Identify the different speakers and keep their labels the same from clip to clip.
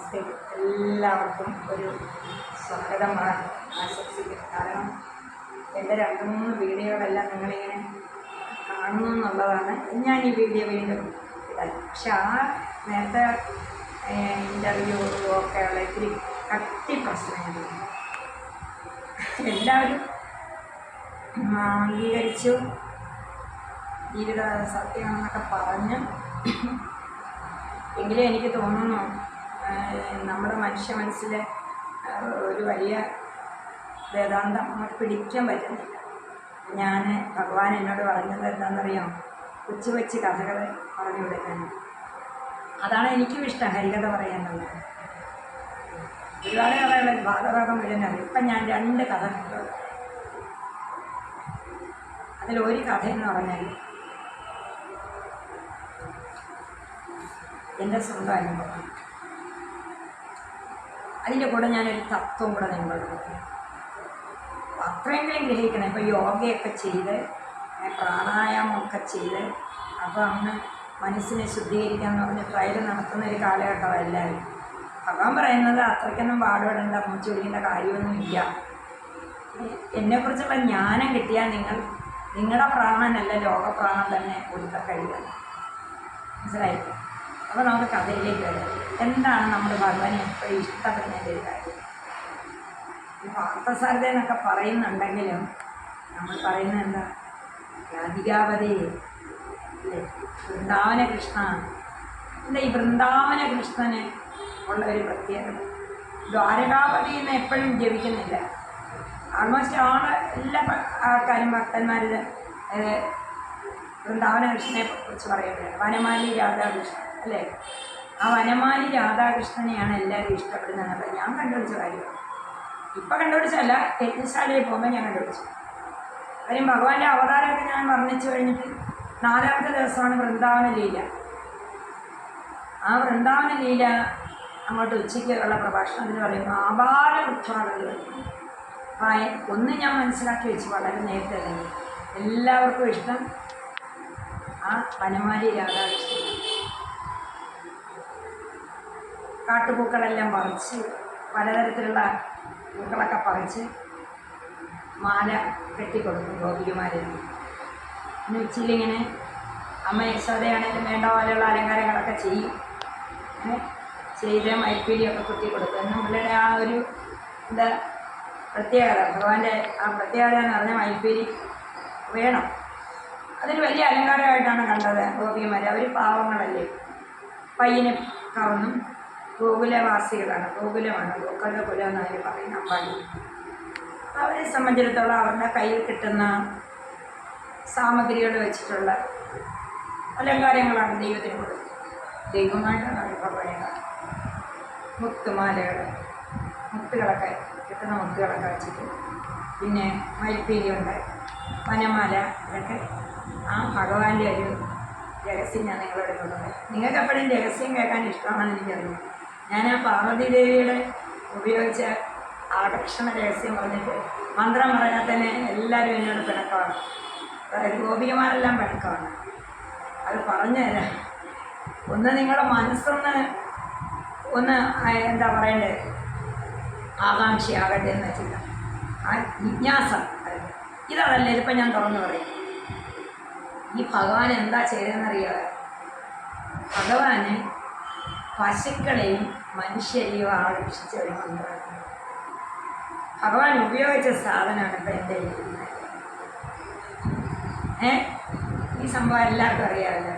Speaker 1: അവസ്ഥയിൽ എല്ലാവർക്കും ഒരു സ്വാഗതമാണ് ആശംസിക്കുന്നത് കാരണം എന്റെ രണ്ട് മൂന്ന് വീഡിയോകളെല്ലാം നിങ്ങളിങ്ങനെ കാണുന്നു എന്നുള്ളതാണ് ഞാൻ ഈ വീഡിയോ വീണ്ടും ഇടാൻ. പക്ഷെ ആ നേരത്തെ ഇന്റർവ്യൂ ഒക്കെ ഉള്ള ഇത്തിരി കട്ടി പ്രശ്നങ്ങൾ എല്ലാവരും അംഗീകരിച്ചു. ജീവിത സത്യമാണെന്നൊക്കെ പറഞ്ഞു. എങ്കിലും എനിക്ക് തോന്നുന്നു നമ്മുടെ മനുഷ്യ മനസ്സിൽ ഒരു വലിയ വേദാന്തം നമുക്ക് പിടിക്കാൻ പറ്റുന്നില്ല. ഞാൻ ഭഗവാൻ എന്നോട് പറഞ്ഞത് എന്താണെന്നറിയാം? കൊച്ചു കൊച്ചു കഥകൾ പറഞ്ഞു കൊടുക്കാൻ. അതാണ് എനിക്കും ഇഷ്ടം ഹരികഥ പറയാനുള്ളത്. ഒരുപാട് കഥകൾ ഭാഗഭാഗം മുഴുവൻ ഇപ്പം ഞാൻ രണ്ട് കഥ അതിലൊരു കഥ എന്ന് പറഞ്ഞാൽ എന്റെ സ്വന്തം അനുഭവം. അതിന്റെ കൂടെ ഞാനൊരു തത്വം കൂടെ നിങ്ങളോട് പറയാം. അത്രയെങ്കിലും ഗ്രഹിക്കണം. ഇപ്പോൾ യോഗയൊക്കെ ചെയ്ത് പ്രാണായാമമൊക്കെ ചെയ്ത് അപ്പോൾ അന്ന് മനസ്സിനെ ശുദ്ധീകരിക്കാൻ എന്ന് പറഞ്ഞ് ട്രയൽ നടത്തുന്ന ഒരു കാലഘട്ടമാണ് എല്ലാവരും. ഭഗവാൻ പറയുന്നത് അത്രയ്ക്കൊന്നും പാടുപെടേണ്ട മൂച്ച് പിടിക്കേണ്ട കാര്യമൊന്നുമില്ല എന്നെക്കുറിച്ചുള്ള ജ്ഞാനം കിട്ടിയാൽ നിങ്ങൾ നിങ്ങളുടെ പ്രാണനല്ല ലോകപ്രാണൻ തന്നെ കൊടുത്ത കഴിയുക. മനസ്സിലായി അപ്പോൾ നമുക്ക് കഥയിലേക്ക് വരാം. എന്താണ് നമ്മൾ ഭഗവാനെ എപ്പോഴും ഇഷ്ടപ്പെടുന്നതിന്റെ ഒരു കാര്യം? ഈ പാർത്ഥസാരത എന്നൊക്കെ പറയുന്നുണ്ടെങ്കിലും നമ്മൾ പറയുന്നത് എന്താ? രാധികാപതി അല്ലേ? വൃന്ദാവന കൃഷ്ണ എന്താ ഈ വൃന്ദാവന കൃഷ്ണന് ഉള്ള ഒരു പ്രത്യേകത? ദ്വാരകാപതി എന്ന് എപ്പോഴും ജപിക്കുന്നില്ല. ആൾമോസ്റ്റ് ആൾ എല്ലാ ആൾക്കാരും ഭക്തന്മാരിൽ വൃന്ദാവന കൃഷ്ണനെ കുറിച്ച് പറയുന്നുണ്ട്. വനമാലി രാധാകൃഷ്ണൻ അല്ലേ? ആ വനമാലി രാധാകൃഷ്ണനെയാണ് എല്ലാവരും ഇഷ്ടപ്പെടുന്നത്. എന്നുള്ളത് ഞാൻ കണ്ടുപിടിച്ച കാര്യമാണ് ഇപ്പം കണ്ടുപിടിച്ചല്ല യജ്ഞശാലയിൽ പോകുമ്പോൾ ഞാൻ കണ്ടുപിടിച്ചു. കാര്യം ഭഗവാന്റെ അവതാരമൊക്കെ ഞാൻ വർണിച്ചു കഴിഞ്ഞിട്ട് നാലാമത്തെ ദിവസമാണ് വൃന്ദാവന ലീല. ആ വൃന്ദാവന ലീല അങ്ങോട്ട് ഉച്ചയ്ക്കുള്ള പ്രഭാഷണത്തിൽ പറയുമ്പോൾ ആപാല വൃക്ഷാളുകൾ ഒന്ന് ഞാൻ മനസ്സിലാക്കി വെച്ചു വളരെ നേരത്തെ തന്നെ. എല്ലാവർക്കും ഇഷ്ടം ആ പനമാരി രാധാകൃഷ്ണൻ. കാട്ടുപൂക്കളെല്ലാം പറിച്ച് പലതരത്തിലുള്ള പൂക്കളൊക്കെ പറിച്ച് മാല കെട്ടിക്കൊടുക്കും ഗോപികമാരെ. എന്ന് വെച്ചില്ലിങ്ങനെ അമ്മ യശോദയാണെങ്കിലും വേണ്ട പോലെയുള്ള അലങ്കാരങ്ങളൊക്കെ ചെയ്യും? ചെയ്ത് മൈപ്പീലിയൊക്കെ കുത്തി കൊടുക്കും എന്നും നമ്മളുടെ ആ ഒരു എന്താ പ്രത്യേകത ഭഗവാന്റെ ആ പ്രത്യേകത എന്ന് പറഞ്ഞാൽ മൈപ്പീലി വേണം. അതൊരു വലിയ അലങ്കാരമായിട്ടാണ് കണ്ടത് ഗോപികമാർ അവർ പാവങ്ങളല്ലേ? പയ്യനെ കവന്നും ഗോകുലവാസികളാണ്. ഗോകുലമാണ്. ഗോക്കളുടെ കുല എന്നതിന് പറയുന്ന അമ്പാടി. അവരെ സംബന്ധിച്ചിടത്തോളം അവരുടെ കയ്യിൽ കിട്ടുന്ന സാമഗ്രികൾ വെച്ചിട്ടുള്ള അലങ്കാരങ്ങളാണ് ദൈവത്തിന് കൊടുക്കുന്നത്. ദൈവമായിട്ടാണ് അവർ പറയുന്നത്. മുത്തുമാലകൾ മുത്തുകളൊക്കെ കിട്ടുന്ന മുത്തുകളൊക്കെ വെച്ചിട്ട് പിന്നെ മയിൽപ്പീലിയുണ്ട് വനമാല ഇതൊക്കെ. ആ ഭഗവാന്റെ ഒരു രഹസ്യം ഞാൻ നിങ്ങളോട് കൊണ്ടുപോയി നിങ്ങൾക്ക് എപ്പോഴും രഹസ്യം കേൾക്കാൻ ഇഷ്ടമാണെന്ന് എനിക്കറിയാം. ഞാൻ ആ പാർവതി ദേവിയുടെ ഉപയോഗിച്ച ആകർഷണ രഹസ്യം പറഞ്ഞിട്ട് മന്ത്രം പറഞ്ഞാൽ തന്നെ എല്ലാവരും എന്നോട് പിണക്കമാണ്. അതായത് ഗോപികമാരെല്ലാം പിണക്കമാണ്. അത് പറഞ്ഞു തരാം. ഒന്ന് നിങ്ങളുടെ മനസ്സൊന്ന് ഒന്ന് എന്താ പറയണ്ടേ? ആകാംക്ഷയാകട്ടെ എന്ന് വെച്ചില്ല ആ ജിജ്ഞാസ. ഇതതല്ലേ ഇപ്പം ഞാൻ തുറന്നു പറയും. ഈ ഭഗവാൻ എന്താ ചെയ്തതെന്നറിയാതെ ഭഗവാന് പശുക്കളെയും മനുഷ്യരെയും ആകർഷിച്ച ഒരു മന്ത്രമാണ് ഭഗവാൻ ഉപയോഗിച്ച സാധനമാണ് ഇപ്പം എന്റെ ഏ? ഈ സംഭവം എല്ലാവർക്കും അറിയാമല്ലോ.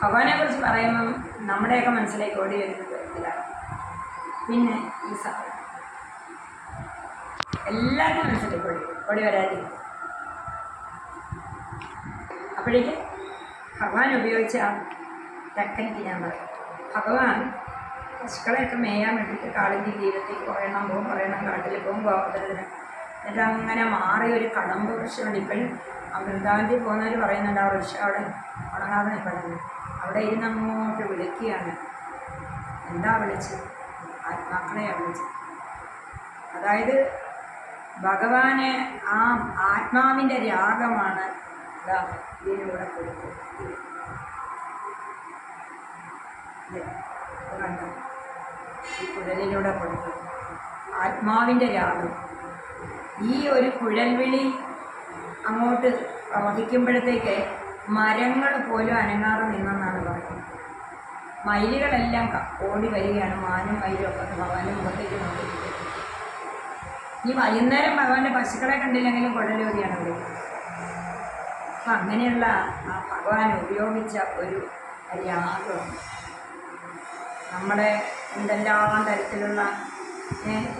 Speaker 1: ഭഗവാനെ കുറിച്ച് പറയുമ്പം നമ്മുടെയൊക്കെ മനസ്സിലേക്ക് ഓടി വരുന്നത് ഇതാണ്. പിന്നെ ഈ സാധനം. എല്ലാവർക്കും മനസ്സിലേക്ക് ഓടി ഓടി വരാതിരിക്കും. അപ്പോഴേക്ക് ഭഗവാൻ ഉപയോഗിച്ച ടെക്നിക്ക് ഞാൻ പറയും ഭഗവാൻ പശുക്കളെയൊക്കെ മേയാൻ വേണ്ടിയിട്ട് കാളിന്റെ തീരത്തേക്ക് കുറേ എണ്ണം പോകും എണ്ണം കാട്ടിൽ പോകും ഗോപുരത്തിന് എന്നിട്ട് അങ്ങനെ മാറിയ ഒരു കടമ്പ് വൃക്ഷമുണ്ട് ഇപ്പോഴും വൃന്ദാവനത്തിൽ പോകുന്നവർ പറയുന്നുണ്ട് ആ വൃക്ഷം അവിടെ ഉണങ്ങാതെ നിൽക്കുന്നത് അവിടെ ഇരുന്ന് അങ്ങോട്ട് വിളിക്കുകയാണ്. എന്താ വിളിച്ചത്? ആത്മാക്കളെയാണ് വിളിച്ചത്. അതായത് ഭഗവാനെ ആ ആത്മാവിന്റെ രാഗമാണ് ഇതിനൂടെ കൊടുക്കുന്നത്. കണ്ടോ ഈ കുഴലിലൂടെ കൊടുക്കും ആത്മാവിന്റെ രാഗം. ഈ ഒരു കുഴൽവിളി അങ്ങോട്ട് പ്രവഹിക്കുമ്പോഴത്തേക്ക് മരങ്ങൾ പോലും അനങ്ങാതെ നിന്നെന്നാണ് പറയുന്നത്. മയിലുകളെല്ലാം ഓടി വരികയാണ്. മാനും മയിലും ഒക്കെ ഭഗവാന്റെ മുഖത്തേക്ക് നോക്കിയിരിക്കുന്നത് ഈ വൈകുന്നേരം ഭഗവാന്റെ പശുക്കളെ കണ്ടില്ലെങ്കിലും കുഴലൂരിയാണ് വിളിക്കുന്നത് അപ്പം അങ്ങനെയുള്ള ആ ഭഗവാൻ ഉപയോഗിച്ച ഒരു യാഗം നമ്മുടെ എന്തെല്ലാം തരത്തിലുള്ള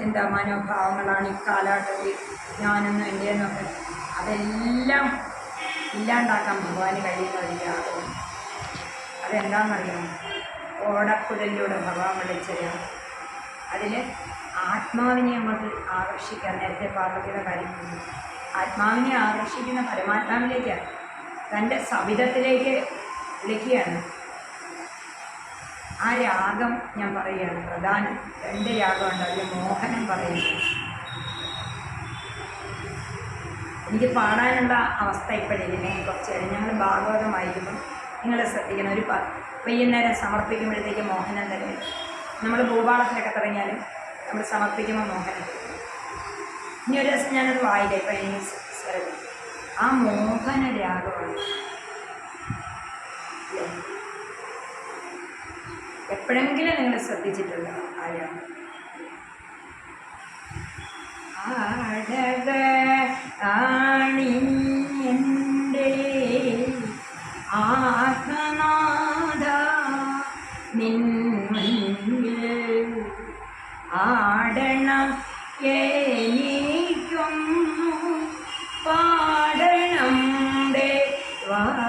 Speaker 1: എന്താ മനോഭാവങ്ങളാണ് ഈ കാലഘട്ടത്തിൽ ഞാനെന്നും എന്റെന്നൊക്കെ അതെല്ലാം ഇല്ലാണ്ടാക്കാൻ ഭഗവാന് കഴിയുന്ന ഒരു അതെന്താണെന്നറിയാം ഓടക്കുഴലിലൂടെ ഭഗവാൻ വിളിച്ചതാണ് അതിൽ ആത്മാവിനെ അങ്ങോട്ട് ആകർഷിക്കാൻ നേരത്തെ പാർവതിയുടെ കാര്യം ആത്മാവിനെ ആകർഷിക്കുന്ന പരമാത്മാവിലേക്കാണ് തന്റെ സവിധത്തിലേക്ക് വിളിക്കുകയാണ്. ആ രാഗം ഞാൻ പറയുകയാണ്. പ്രധാനം രണ്ട് രാഗമുണ്ട് അതിൽ മോഹനം പറയുന്നു. എനിക്ക് പാടാനുള്ള അവസ്ഥ ഇപ്പോഴില്ലേ കുറച്ച് ഞങ്ങൾ ഭാഗവതം വായിക്കുമ്പോൾ നിങ്ങൾ ശ്രദ്ധിക്കണം. ഒരു വൈകുന്നേരം സമർപ്പിക്കുമ്പോഴത്തേക്ക് മോഹനം തന്നെ. നമ്മൾ ഭൂപാളത്തിലൊക്കെ തുടങ്ങിയാലും നമ്മൾ സമർപ്പിക്കുമ്പോൾ മോഹനം. ഇനി ഒരു ദിവസം ഞാനത് വായിക്കാം ഇപ്പം എനിക്ക് ശ്രദ്ധിക്കും ആ മോഹന രാഗമാണ് എപ്പോഴെങ്കിലും നിങ്ങൾ ശ്രദ്ധിച്ചിട്ടുണ്ടോ? ആഴം ആടവ ആണി ആണിന്റെ ആത്മനാഥ. നിൻ മുന്നിൽ ആടണം എനിക്കൊന്നു. പാടണം ദേവാ.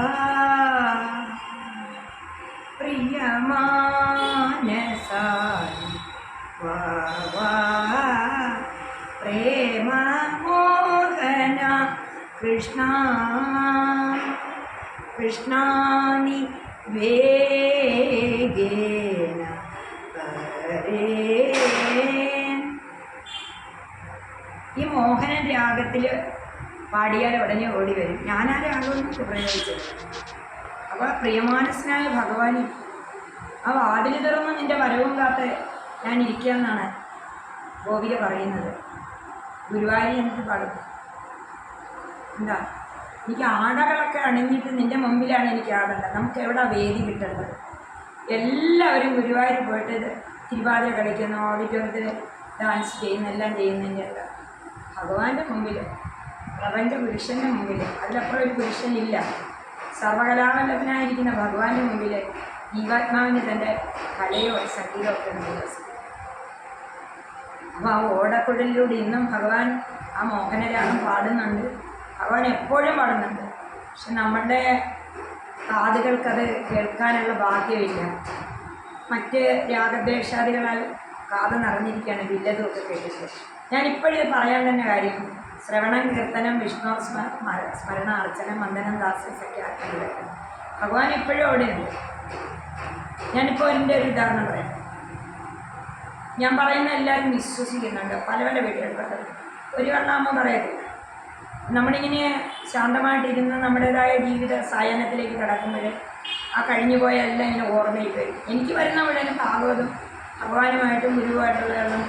Speaker 1: കൃഷ്ണ കൃഷ്ണാനി വേഗേന ഈ മോഹന രാഗത്തിൽ പാടിയാൽ ഉടനെ ഓടി വരും. ഞാൻ ആ രാഗമൊന്നും പ്രയോഗിച്ചത് അപ്പോൾ പ്രിയമാനസനായ ഭഗവാനി ആ വാതിൽ തുറന്ന് നിന്റെ വരവും കാത്ത് ഞാൻ ഇരിക്കാമെന്നാണ് ഗോപിക പറയുന്നത്. ഗുരുവായൂർ എനിക്ക് പാടും. എന്താ? എനിക്ക് ആടകളൊക്കെ അണിഞ്ഞിട്ട് നിന്റെ മുമ്പിലാണ് എനിക്ക് ആടേണ്ടത് നമുക്ക് എവിടെ വേദി കിട്ടേണ്ടത്? എല്ലാവരും ഗുരുവായൂർ പോയിട്ട് തിരുവാതിര കളിക്കുന്നു ഓഡിറ്റോറിയത്തിൽ ഡാൻസ് ചെയ്യുന്നു എല്ലാം അല്ല ഭഗവാന്റെ മുമ്പിൽ പ്രപഞ്ച പുരുഷന്റെ മുമ്പിൽ അതിലപ്പുറം ഒരു പുരുഷനില്ല. സർവകലാമല്ലത്തിനായിരിക്കുന്ന ഭഗവാന്റെ മുമ്പിൽ ജീവാത്മാവിന് തന്റെ കലയോ സംഗീതമോ ഒക്കെ ഉണ്ട്. അപ്പോൾ ആ ഓടക്കുഴലിലൂടെ ഇന്നും ഭഗവാൻ ആ മോഹനരാഗം പാടുന്നുണ്ട്. ഭഗവാൻ എപ്പോഴും പാടുന്നുണ്ട് പക്ഷെ നമ്മളുടെ കാതുകൾക്കത് കേൾക്കാനുള്ള ഭാഗ്യമില്ല. മറ്റ് രാഗദ്വേഷാദികളാൽ കാത് നിറഞ്ഞിരിക്കുകയാണ് വില്ലതുമൊക്കെ കേട്ടിട്ട്. ഞാൻ ഇപ്പോഴും പറയാൻ തന്നെ കാര്യം ശ്രവണം കീർത്തനം വിഷ്ണു സ്മ മ- സ്മരണ അർച്ചന മന്ദനം ദാസ്യ ആക്കിയത് ഭഗവാൻ ഇപ്പോഴും അവിടെയുണ്ട്. ഞാനിപ്പോൾ എന്റെ ഒരു ഉദാഹരണം പറയാം. ഞാൻ പറയുന്ന എല്ലാവരും വിശ്വസിക്കുന്നുണ്ട് പല പല വീടുകളിൽ ഒരു കണ്ണാമ്മ പറയത്തില്ല നമ്മളിങ്ങനെ ശാന്തമായിട്ടിരുന്ന് നമ്മുടേതായ ജീവിത സായനത്തിലേക്ക് കിടക്കുമ്പോൾ ആ കഴിഞ്ഞു പോയ ഇങ്ങനെ ഓർമ്മയിൽ വരും. എനിക്ക് വരുന്ന മുഴുവൻ ഭാഗവതും ഭഗവാനുമായിട്ടും ഗുരുവായിട്ടുള്ളതും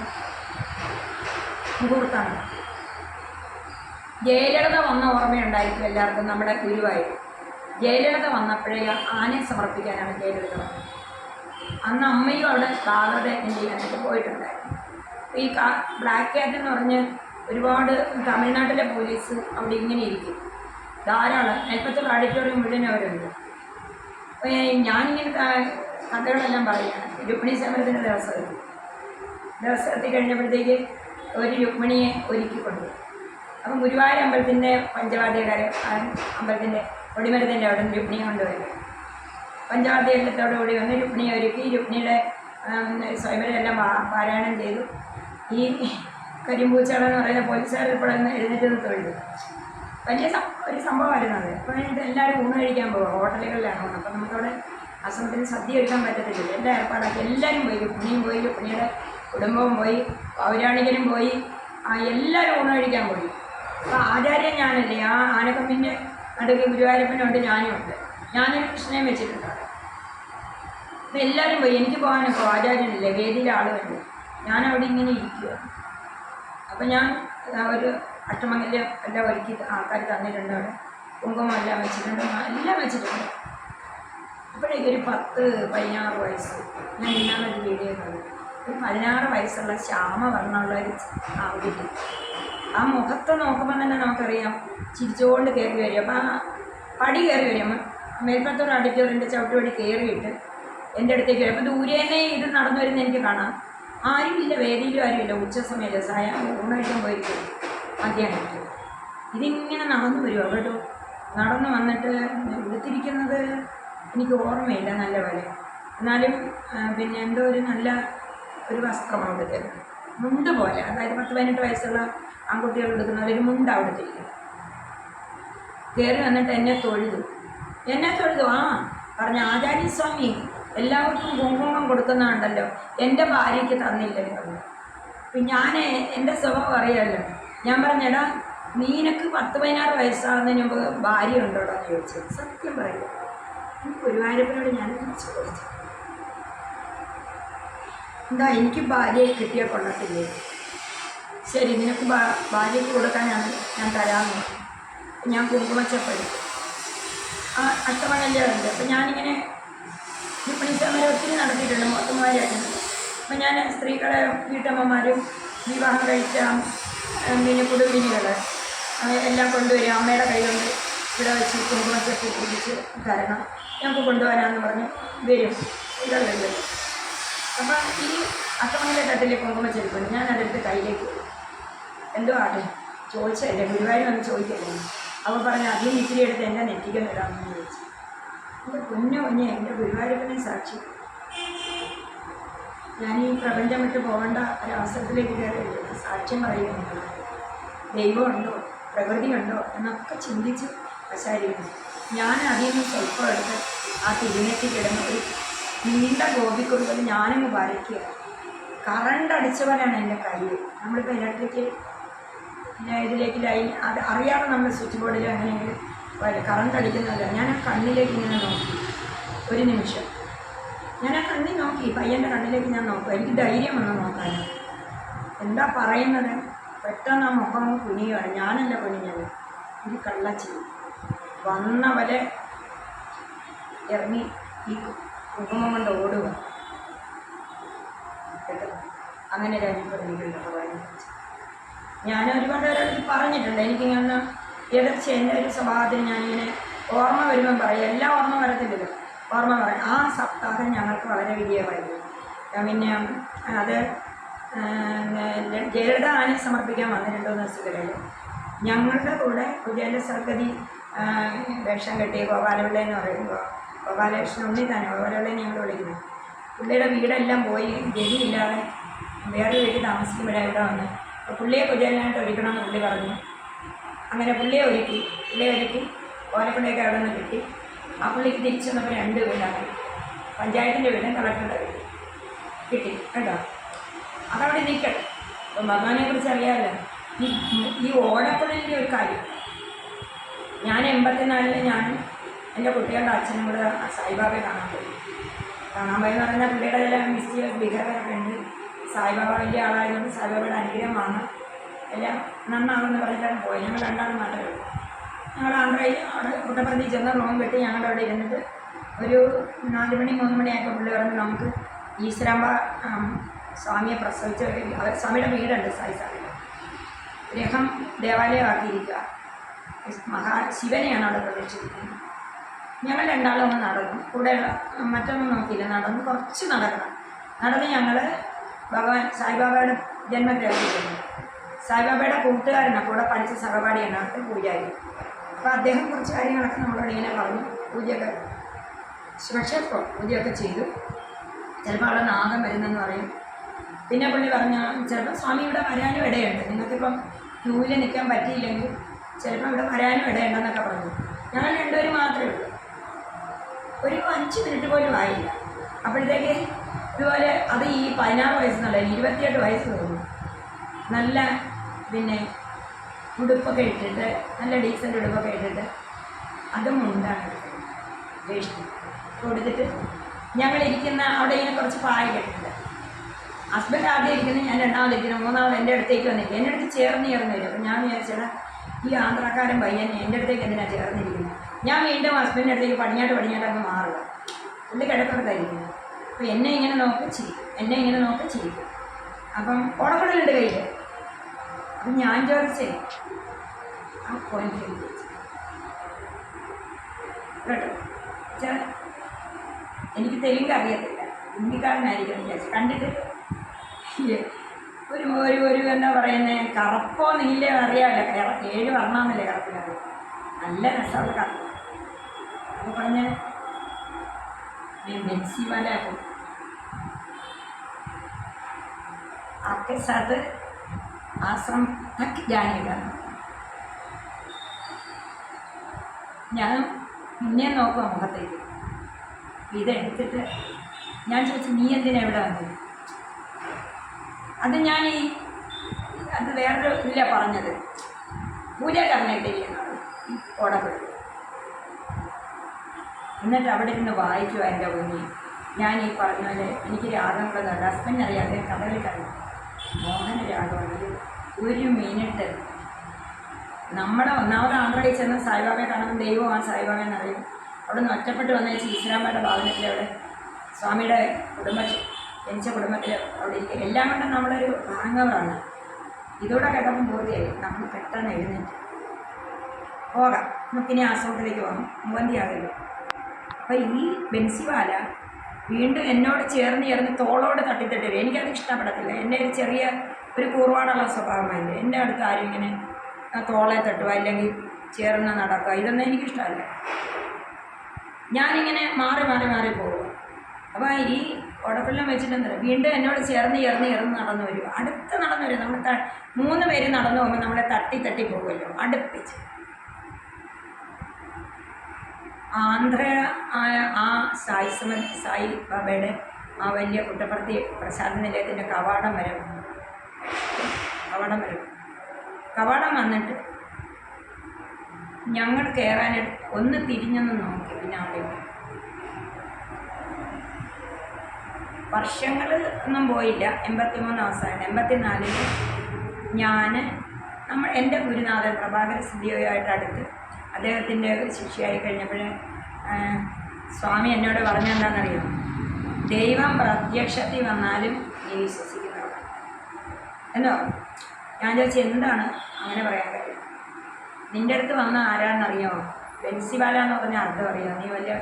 Speaker 1: മുഹൂർത്താണ് ജയലളിത വന്ന ഓർമ്മയുണ്ടായിരിക്കും എല്ലാവർക്കും നമ്മുടെ ഗുരുവായിട്ട് ജയലളിത വന്നപ്പോഴേ ആനയെ സമർപ്പിക്കാനാണ് ജയലളിത വന്നത്. അന്ന് അമ്മയും അവിടെ ഭാഗവത ചെയ്യാനായിട്ട് പോയിട്ടുണ്ടായിരുന്നു. ഈ ബ്ലാക്ക് ക്യാറ്റ് എന്ന് പറഞ്ഞ് ഒരുപാട് തമിഴ്നാട്ടിലെ പോലീസ് അവിടെ ഇങ്ങനെ ഇരിക്കും. ധാരാളം നെൽപ്പത്തുള്ള ഓഡിറ്റോറിയം മുഴുവൻ അവരുണ്ട്. അപ്പോൾ ഞാനിങ്ങനെ കഥകളെല്ലാം പറയുകയാണ്. രുക്മിണി സമരത്തിന്റെ ദിവസം എത്തി ദിവസം എത്തി കഴിഞ്ഞപ്പോഴത്തേക്ക് ഒരു രുക്മിണിയെ ഒരുക്കി അപ്പം ഗുരുവായൂർ അമ്പലത്തിന്റെ പഞ്ചവാദ്യകാരൻ അമ്പലത്തിന്റെ കൊടിമരത്തിന്റെ അവിടെ നിന്ന് രുക്മിണിയെ കൊണ്ടുവരും പഞ്ചവാദ്യത്തോടു കൂടി വന്ന് രുക്മിണിയെ ഒരുക്കി. രുക്മിണിയുടെ സ്വയംവരെല്ലാം പാരായണം ചെയ്തു. ഈ കരിമ്പൂച്ചകള എന്ന് പറയുന്ന പോലീസുകാർ ഇപ്പോൾ ഒന്ന് എഴുന്നേറ്റ് തൊഴുതു വലിയ ഒരു സംഭവമായിരുന്നു അത്. അപ്പോൾ ഇത് എല്ലാവരും ഊണ് കഴിക്കാൻ പോകും ഹോട്ടലുകളിലാണ് ഊണ്. അപ്പോൾ നമുക്കവിടെ അസമത്തിന് സദ്യ ഒരുക്കാൻ പറ്റത്തില്ല എല്ലാ ഏർപ്പാടാക്കി എല്ലാവരും പോയി. പുണിയും പോയി പുണിയുടെ കുടുംബവും പോയി പൗരാണികനും പോയി. ആ എല്ലാവരും ഊണ് കഴിക്കാൻ പോയി. അപ്പോൾ ആചാര്യം ഞാനല്ലേ ആ ആനക്കമ്മിന്റെ നടുക്ക് ഗുരുവായൂരപ്പനുണ്ട് ഞാനും ഉണ്ട്. ഞാനൊരു കൃഷ്ണനെ വെച്ചിട്ടുണ്ട് അപ്പോൾ അപ്പം എല്ലാവരും പോയി. എനിക്ക് പോകാനൊക്കെ ആചാര്യനില്ല വേദിയിലെ ആളുകളുണ്ട് ഞാൻ അവിടെ ഇങ്ങനെ ഇരിക്കുക അപ്പം ഞാൻ ഒരു അഷ്ടമംഗല്യം എല്ലാം ഒരുക്കി ആൾക്കാർ തന്നിട്ടുണ്ട് അവിടെ കുങ്കുമം എല്ലാം വെച്ചിട്ടുണ്ട്. എല്ലാം വെച്ചിട്ടുണ്ട്. അപ്പോഴേക്കും ഒരു പത്ത് പതിനാറ് വയസ്സ് ഞാൻ ഇന്നാളൊരു വീഡിയോ ഒരു പതിനാറ് വയസ്സുള്ള ശ്യാമ വർണമുള്ള ഒരു ആൺകുട്ടി. ആ മുഖത്ത് നോക്കുമ്പോൾ തന്നെ നമുക്കറിയാം ചിരിച്ചുകൊണ്ട് കയറി വരും. അപ്പം ആ പടി കയറി വരും. മേൽപ്പുറത്തോട് ഓഡിറ്റോറിയന്റെ ചവിട്ടുപടി കയറിയിട്ട് എന്റെ അടുത്തേക്ക് വരും. അപ്പോൾ ദൂരെ ഇത് നടന്നു വരുന്ന എനിക്ക് കാണാം. ആരുമില്ല വേദിയിലും ആരുമില്ല. ഉച്ച സമയത്ത് സായം ഊണായിട്ടും പോയിരിക്കും മധ്യാഹ്നത്തിൽ ഇതിങ്ങനെ നടന്നു വരുമോ കേട്ടോ നടന്നു വന്നിട്ട് എടുത്തിരിക്കുന്നത് എനിക്ക് ഓർമ്മയില്ല നല്ല പോലെ എന്നാലും പിന്നെ എന്തോ ഒരു നല്ല ഒരു വസ്ത്രം കൊടുത്തത് മുണ്ട് പോലെ. അതായത് പത്ത് പതിനെട്ട് വയസ്സുള്ള ആൺകുട്ടികൾ എടുക്കുന്ന ഒരു മുണ്ട് അവിടുത്തിരിക്കും കയറി വന്നിട്ട് എന്നെ തൊഴുതു. എന്നെ തൊഴുതു. ആ പറഞ്ഞ ആചാര്യസ്വാമി എല്ലാവർക്കും കുങ്കുമം കൊടുക്കുന്നുണ്ടല്ലോ. എന്റെ ഭാര്യയ്ക്ക് തന്നില്ലല്ലോ അപ്പം ഞാൻ എന്റെ സ്വഭാവം അറിയാമല്ലോ ഞാൻ പറഞ്ഞെടാ നീനക്ക് പത്ത് പതിനാറ് വയസ്സാകുന്നതിന് മുമ്പ് ഭാര്യ ഉണ്ടോടാ എന്ന് ചോദിച്ചു. സത്യം പറയും. ഗുരുവായൂരപ്പനോട് ഞാൻ ചോദിച്ചു. എന്താ എനിക്ക് ഭാര്യയെ കിട്ടിയാൽ കൊള്ളത്തില്ലേ? ശരി നിനക്ക് ഭാര്യയ്ക്ക് കൊടുക്കാനാണ് ഞാൻ തരാമെന്ന് ഞാൻ കുങ്കുമച്ചപ്പടി. ആ ഉണ്ട് അപ്പം ഞാനിങ്ങനെ വിപണിസമരം ഒത്തിരി നടത്തിയിട്ടുണ്ട്. മൊത്തമാരായിട്ട് അപ്പം ഞാൻ സ്ത്രീകളെ വീട്ടമ്മമാരും വിവാഹം കഴിച്ച പിന്നെ കുടുംബിനികൾ എല്ലാം കൊണ്ടുവരും. അമ്മയുടെ കൈ കൊണ്ട് ഇവിടെ വെച്ച് കുടുംബത്തൊക്കെ കുടിച്ച് തരണം. ഞങ്ങൾക്ക് കൊണ്ടുവരാമെന്ന് പറഞ്ഞ് വരും. ഇവിടെ അപ്പം ഈ അഷ്ടമംഗല തട്ടിലെ കുങ്കുമച്ചെരുപ്പുണ്ട് ഞാൻ അതെടുത്ത് കയ്യിലേക്ക്. എന്തോ ആട്ടെ? ചോദിച്ചതല്ലേ? ഗുരുവായൂർ വന്ന് ചോദിക്കല്ലേ? അവൾ പറഞ്ഞു അതിൽ ഇത്തിരി എടുത്ത് എന്റെ നെറ്റിക്കുന്നിടാമെന്ന് ചോദിച്ചു. എന്റെ പൊന്നു കുഞ്ഞെ എന്റെ ഗുരുവായൂരപ്പനെ സാക്ഷി ഞാൻ ഈ പ്രപഞ്ചം വിട്ട് പോകേണ്ട ഒരവസരത്തിലേക്ക് കയറി സാക്ഷ്യം പറയുന്നുണ്ട് ദൈവമുണ്ടോ? പ്രകൃതിയുണ്ടോ? എന്നൊക്കെ ചിന്തിച്ച് ആശാരിക്കുന്നു ഞാൻ അതിൽ നിന്ന് സ്വല്പം എടുത്ത് ആ തിരുനെറ്റി കിടന്ന ഒരു നീണ്ട ഗോപിക്കുറുകൾ ഞാനങ്ങ് വരയ്ക്കുക. കറണ്ട് അടിച്ച പോലെയാണ് എന്റെ കൈ നമ്മളിപ്പോൾ ഇലക്ട്രിക് ഇതിലേക്ക് ലൈൻ അത് അറിയാതെ നമ്മൾ സ്വിച്ച് ബോർഡിൽ അങ്ങനെയെങ്കിലും കറണ്ട് അടിക്കുന്നതല്ല ഞാൻ ആ കണ്ണിലേക്ക് ഇങ്ങനെ നോക്കി. ഒരു നിമിഷം. ഞാൻ ആ കണ്ണി നോക്കി. പയ്യന്റെ കണ്ണിലേക്ക് ഞാൻ നോക്കും. എനിക്ക് ധൈര്യം വന്നു നോക്കാൻ. എന്താ പറയുന്നത്? പെട്ടെന്ന് ആ മുഖം കുനിയുകയാണ്. ഞാനല്ല കുനിഞ്ഞത്. ഇത് കള്ളച്ചി. വന്നവരെ ഇറങ്ങി ഈ കുങ്കുമം കൊണ്ട് ഓടുക. അങ്ങനെ അനുഭവം എനിക്കുണ്ടോ. പറയുന്നത് ഞാൻ ഒരുപാട് പേരോട് പറഞ്ഞിട്ടുണ്ട്. എനിക്കിങ്ങനെ എതിർച്ച എന്റെ ഒരു സ്വഭാവത്തിൽ ഞാനിങ്ങനെ ഓർമ്മ വരുമ്പം പറയും എല്ലാം ഓർമ്മ വരത്തില്ലല്ലോ. ഓർമ്മ പറയും ആ സപ്താഹം ഞങ്ങൾക്ക് വളരെ വിജയമായിരുന്നു. പിന്നെ അത് ജയലളിത ആനെ സമർപ്പിക്കാൻ വന്ന രണ്ടു ദിവസത്തിലല്ലേ ഞങ്ങളുടെ കൂടെ കുചേല സർഗതി വേഷം കെട്ടിയ ഗോപാലപിള്ള എന്ന് പറയുമ്പോൾ ഗോപാലകൃഷ്ണൻ ഉണ്ണി തന്നെ ഗോപാലപിള്ളയെ ഞങ്ങൾ വിളിക്കുന്നത് പുള്ളിയുടെ വീടെല്ലാം പോയി ഗതിയില്ലാതെ വേറെ വീട്ടിൽ താമസിക്കുമ്പോഴാണ് ഇവിടെ വന്ന് അപ്പോൾ പുള്ളിയെ കുചേലനായിട്ട് ഒരുക്കണമെന്ന് പുള്ളി പറഞ്ഞു. അങ്ങനെ പുള്ളിയെ ഒരുക്കി പുള്ളിയെ ഒരുക്കി ഓലപ്പുള്ളിയൊക്കെ അവിടെ നിന്ന് കിട്ടി. ആ പുള്ളിക്ക് തിരിച്ചു വന്നപ്പോൾ രണ്ട് വീടാണ്. പഞ്ചായത്തിന്റെ വീടും കളക്ടറുടെ വീടും. കിട്ടി കേട്ടോ അതവിടെ നിൽക്കട്ടെ അപ്പം ഭഗവാനെ കുറിച്ച് അറിയാമല്ലോ. ഈ ഈ ഓടക്കുഴലിന്റെ ഒരു കാര്യം. ഞാൻ എൺപത്തിനാലിൽ ഞാൻ എന്റെ കുട്ടികളുടെ അച്ഛനും കൂടെ സായിബാബയെ കാണാൻ പോയി. കാണാൻ പോയെന്ന് പറഞ്ഞാൽ പുള്ളിയുടെ ചില മിസ്റ്റീരിയസ് ബിഹേവിയറൊക്കെ ഉണ്ട്. സായിബാബ വലിയ ആളായതുകൊണ്ട് സായിബാബയുടെ അനുഗ്രഹം വാങ്ങാം എല്ലാം നന്നാവെന്ന് പറഞ്ഞിട്ടാണ് പോയത്. ഞങ്ങൾ രണ്ടാളും മാത്രമേ ഉള്ളൂ. ഞങ്ങൾ ആന്ധ്രയിൽ അവിടെ കുട്ടപ്പുറത്തിൽ ചെന്ന് റൂം കെട്ടി ഞങ്ങളുടെ അവിടെ ഇരുന്നിട്ട് ഒരു നാല് മണി മൂന്ന് മണിയൊക്കെ പുള്ളി പറഞ്ഞു നമുക്ക് ഈശ്വരാമ്പ സ്വാമിയെ പ്രസവിച്ച അവർ സ്വാമിയുടെ വീടുണ്ട് സായി സ്വാമി ഗ്രഹം ദേവാലയമാക്കിയിരിക്കുക. മഹാ ശിവനെയാണ് അവിടെ പ്രവേശിച്ചിരിക്കുന്നത് ഞങ്ങൾ രണ്ടാളും ഒന്ന് നടന്നു. കൂടെ മറ്റൊന്നും നോക്കിയില്ല. നടന്ന് കുറച്ച് നടക്കണം. നടന്ന് ഞങ്ങൾ ഭഗവാൻ സായിബാബയുടെ ജന്മഗ്രഹത്തിൽ ചെന്നു. സായിബാബയുടെ കൂട്ടുകാരനാണ് കൂടെ പഠിച്ച സഹപാഠിയാണ് അവിടുത്തെ പൂജാരി. അപ്പോൾ അദ്ദേഹം കുറച്ച് കാര്യങ്ങളൊക്കെ നമ്മളോട് ഇങ്ങനെ പറഞ്ഞു. പൂജയൊക്കെ ശിവക്ഷേത്രം പൂജയൊക്കെ ചെയ്തു. ചിലപ്പോൾ അവിടെ നാഗം വരുന്നെന്ന് പറയും. പിന്നെ പുള്ളി പറഞ്ഞാൽ ചിലപ്പോൾ സ്വാമി ഇവിടെ വരാനും ഇടയുണ്ട്. നിങ്ങൾക്കിപ്പം ക്യൂവിൽ നിൽക്കാൻ പറ്റിയില്ലെങ്കിൽ ചിലപ്പോൾ ഇവിടെ വരാനും ഇടയുണ്ടെന്നൊക്കെ പറഞ്ഞു. ഞങ്ങൾ രണ്ടുപേരും മാത്രമേ ഉള്ളൂ. ഒരു അഞ്ച് മിനിറ്റ് പോലും ആയില്ല. അപ്പോഴത്തേക്ക് ഇതുപോലെ അത് ഈ പതിനാറ് വയസ്സെന്നല്ല ഇരുപത്തിയെട്ട് വയസ്സ് തോന്നുന്നു. നല്ല പിന്നെ ഉടുപ്പൊക്കെ ഇട്ടിട്ട് നല്ല ഡീസന്റ് ഉടുപ്പൊക്കെ ഇട്ടിട്ട് അതും മുണ്ടാണ് വേഷ്ടി. കൊടുത്തിട്ട് ഞങ്ങൾ ഇരിക്കുന്ന അവിടെ ഇങ്ങനെ കുറച്ച് പായ കെട്ടിട്ടുണ്ട് ഹസ്ബൻഡ് ആദ്യം ഇരിക്കുന്നത് ഞാൻ രണ്ടാമത് ഇരിക്കുന്നു മൂന്നാമത് എന്റെ അടുത്തേക്ക് വന്നിരിക്കും എന്റെ അടുത്ത് ചേർന്ന് ചേർന്ന് വരും. അപ്പം ഞാൻ വിചാരിച്ചേടാ ഈ ആന്ധ്രാക്കാരൻ പയ്യൻ എന്റെ അടുത്തേക്ക് എന്തിനാണ് ചേർന്നിരിക്കുന്നത്? ഞാൻ വീണ്ടും ഹസ്ബൻഡിന്റെ അടുത്തേക്ക് പടിഞ്ഞാട്ട് പടിഞ്ഞാട്ട് അങ്ങ് മാറുക പുള്ളി കിടക്കുറത്തായിരിക്കുന്നു അപ്പോൾ എന്നെ ഇങ്ങനെ നോക്കി ചിരിക്കും. എന്നെ ഇങ്ങനെ നോക്കി ചിരിക്കും. അപ്പം ഉടക്കടലുണ്ട് കയ്യിൽ അപ്പം ഞാൻ ചോദിച്ചേ ആ പോയിന്റ് കേട്ടോ ചെ എനിക്ക് തെലുങ്ക് അറിയത്തില്ല ഹിന്ദിക്കാരനായിരിക്കും വിചാരിച്ചു കണ്ടിട്ട് ഒരു ഒരു ഒരു എന്താ പറയുന്നത് കറുപ്പോ നീലയോ അറിയാമല്ലോ കറ- ഏഴ് വർണ്ണമെന്നല്ലേ കറുപ്പിനത് നല്ല രസമുള്ള കറുപ്പ് അപ്പോൾ പറഞ്ഞ ബെൻസി वाला है आपके साथ ആശ്രം തക് ജാനിയിലാണ് ഞാൻ മുന്നേ നോക്കുക മുഖത്തേക്ക് ഇതെടുത്തിട്ട് ഞാൻ ചോദിച്ചു നീ എന്തിനാ ഇവിടെ വന്നത്? അത് ഞാൻ ഈ അത് വേറൊരു ഇല്ല പറഞ്ഞത്. പൂജാകർണയിട്ടില്ല ഈ ഓടപ്പെടും എന്നിട്ട് അവിടെ ഇരുന്ന് വായിക്കുവാൻ എന്റെ ഭൂമി. ഞാൻ ഈ പറഞ്ഞ പോലെ എനിക്ക് രാഗം കൂടെ ഹസ്ബൻഡ് അറിയാതെ കടലിൽ കഴിയും രാഗമാണ് ഒരു മിനിറ്റ്. നമ്മുടെ ഒന്നാമത് ആന്ധ്രയിൽ ചെന്ന് സായിബാബയെ കാണുമ്പോൾ ദൈവം ആ സായിബാബ എന്നറിയും. അവിടെ നിന്ന് ഒറ്റപ്പെട്ട് വന്ന ഈശ്വരാമ്മയുടെ ഭവനത്തിൽ അവിടെ സ്വാമിയുടെ കുടുംബ ജനിച്ച കുടുംബത്തിൽ അവിടെ ഇരിക്കുക. എല്ലാം കൊണ്ടും നമ്മളൊരു ഹാങ്ങവറാണ് ഇതോടെ കേട്ടപ്പം പൂർത്തിയായി നമ്മൾ പെട്ടെന്ന് എഴുന്നേറ്റ് പോകാം. നമുക്കിനി ആശ്രമത്തിലേക്ക് പോകാം. മുവന്തിയാകല്ലോ അപ്പോൾ ഈ ബെൻസിവാല വീണ്ടും എന്നോട് ചേർന്ന് ചേർന്ന് തോളോട് തട്ടിത്തട്ടി വരും എനിക്കത് ഇഷ്ടപ്പെടത്തില്ല. എന്റെ ഒരു ചെറിയ ഒരു കൂർവാടുള്ള സ്വഭാവമല്ലേ എന്റെ അടുത്ത് ആരും ഇങ്ങനെ തോളെ തട്ടുക അല്ലെങ്കിൽ ചേർന്ന് നടക്കുക ഇതൊന്നും എനിക്കിഷ്ടമല്ല. ഞാനിങ്ങനെ മാറി മാറി മാറി പോകുക അപ്പോൾ ഈ ഉടപ്പെല്ലാം വെച്ചിട്ടെന്താ വീണ്ടും എന്നോട് ചേർന്ന് ചേർന്ന് ചേർന്ന് നടന്നു വരും. അടുത്ത് നടന്നു വരും. നമ്മൾ മൂന്ന് പേര് നടന്നു പോകുമ്പോൾ നമ്മളെ തട്ടി തട്ടി പോകുമല്ലോ. അടുപ്പിച്ച്. ആന്ധ്ര ആയ ആ സായി സമ സായി ബാബയുടെ ആ വലിയ കുട്ടപ്പുറത്തി പ്രസാദ നിലയത്തിന്റെ കവാടം വരെ കവാടം വരും. കവടം വന്നിട്ട് ഞങ്ങൾ കയറാനായിട്ട് ഒന്ന് തിരിഞ്ഞൊന്ന് നോക്കി പിന്നെ അവിടെ. വർഷങ്ങൾ ഒന്നും പോയില്ല. എൺപത്തി മൂന്ന് അവസാനം. എൺപത്തിനാലിന് ഞാൻ നമ്മൾ എന്റെ ഗുരുനാഥൻ പ്രഭാകര സിദ്ധിയോയായിട്ട് അടുത്ത് അദ്ദേഹത്തിന്റെ ശിക്ഷയായി കഴിഞ്ഞപ്പോൾ സ്വാമി എന്നോട് പറഞ്ഞെന്താണെന്നറിയാം ദൈവം പ്രത്യക്ഷത്തിൽ വന്നാലും നീ വിശ്വസിക്കുന്നവരാണ് എന്നോ ഞാൻ ചോദിച്ചു എന്താണ് അങ്ങനെ പറയാൻ പറ്റും നിന്റെ അടുത്ത് വന്ന ആരാണെന്നറിയോ? ബെൻസിവാല എന്ന് പറഞ്ഞ അർത്ഥം അറിയാം? നീ വലിയ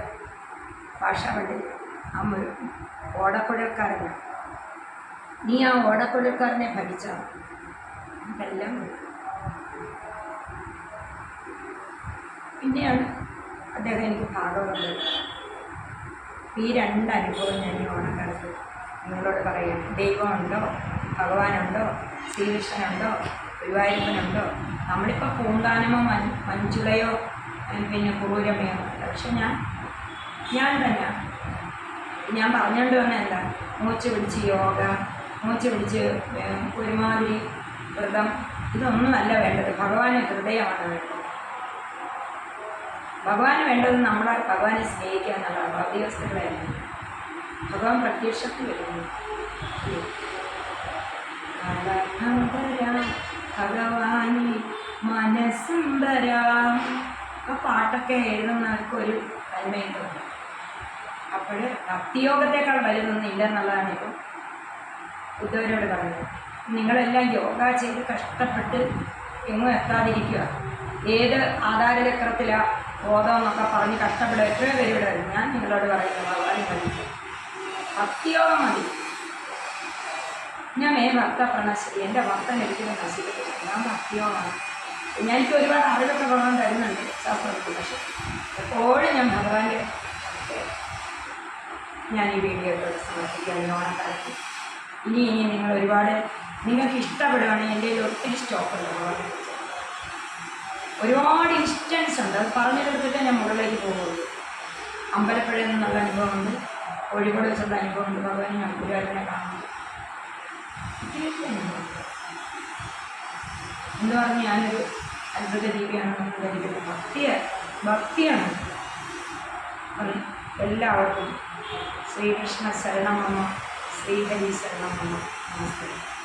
Speaker 1: ഭാഷ പണ്ടി ആ ഒരു നീ ആ ഓടക്കുഴൽക്കാരനെ ഭരിച്ചാൽ നമുക്കെല്ലാം വരും. പിന്നെയാണ് അദ്ദേഹം എനിക്ക് ഭാഗം. ഈ രണ്ട് അനുഭവം ഞാൻ ഈ ഓണക്കാലത്ത് നിങ്ങളോട് പറയാം. ദൈവമുണ്ടോ? ഭഗവാനുണ്ടോ? ശ്രീകൃഷ്ണനുണ്ടോ? ഗുരുവായൂരപ്പനുണ്ടോ? നമ്മളിപ്പോൾ പൂന്താനമോ മൻ മഞ്ചുളയോ പിന്നെ കുറൂരമയോ അല്ല പക്ഷെ ഞാൻ ഞാൻ തന്നെ ഞാൻ പറഞ്ഞുകൊണ്ട് വന്ന എന്താ മൂച്ച് പിടിച്ച് യോഗ മൂച്ച് പിടിച്ച് ഒരുമാതിരി വ്രതം ഇതൊന്നുമല്ല വേണ്ടത്. ഭഗവാന് ഹൃദയമാണ് വേണ്ടത്. ഭഗവാന് വേണ്ടത് നമ്മളെ ഭഗവാനെ സ്നേഹിക്കുക എന്നുള്ളതാണ്. ഭൗതിക ഭഗവാൻ പ്രത്യക്ഷത്തിൽ വരുന്നു. ഭഗവാനി പാട്ടൊക്കെ എഴുതുന്നവർക്ക് ഒരു തന്മയുണ്ട് അപ്പോൾ ഭക്തിയോഗത്തെക്കാൾ വലുതൊന്നും ഇല്ലെന്നുള്ളതാണ് ഇപ്പം ഉദ്ധവരോട് പറഞ്ഞത് നിങ്ങളെല്ലാം യോഗ ചെയ്ത് കഷ്ടപ്പെട്ട് എങ്ങും എത്താതിരിക്കുക. ഏത് ആധാരചക്രത്തിലാണ് ബോധം എന്നൊക്കെ പറഞ്ഞ് കഷ്ടപ്പെടുക. എത്രയോ പേര് ഇവിടെ ഞാൻ നിങ്ങളോട് പറയുന്നത് ഭഗവാൻ ഭക്തിയോഗം മതി. ഞാൻ മേ ഭക്ത ശരി. എന്റെ ഭർത്ത ഒരിക്കലും നശിക്കത്തില്ല ഞാൻ ഭക്തിയോളാണ് ഞാൻ എനിക്ക് ഒരുപാട് അറിവൊക്കെ ഭഗവാൻ തരുന്നുണ്ട് ശാസ്ത്രത്തിൽ. പക്ഷേ എപ്പോഴും ഞാൻ ഭഗവാന്റെ ഞാൻ ഈ വീഡിയോ സമർപ്പിക്കുകയാണ് ഈ ഓണക്കാലത്ത് ഇനി ഇനി നിങ്ങൾ ഒരുപാട് നിങ്ങൾക്ക് ഇഷ്ടപ്പെടുകയാണെങ്കിൽ എന്റെ കയ്യിൽ ഒത്തിരി സ്റ്റോക്കുണ്ട് ഭഗവാനെ. ഒരുപാട് ഇൻസ്റ്റൻസ് ഉണ്ട്. അത് പറഞ്ഞെടുത്തിട്ട് ഞാൻ മുകളിലേക്ക് പോകുള്ളൂ. അമ്പലപ്പുഴയിൽ നിന്നുള്ള അനുഭവമുണ്ട്. കോഴിക്കോട് വെച്ചുള്ള അനുഭവമുണ്ട്. ഭഗവാനെ ഞാൻ ഗുരുവായൂരിനെ കാണുന്നു. ഒത്തിരി പറഞ്ഞ ഞാനൊരു അത്ഭുത ജീവിയാണെന്ന് ധരിക്കുന്നത് ഭക്തിയ ഭക്തിയാണ്. എല്ലാവർക്കും ശ്രീകൃഷ്ണ ശരണമെന്നോ ശ്രീഹരി ശരണമെന്നോ നമസ്കാരം.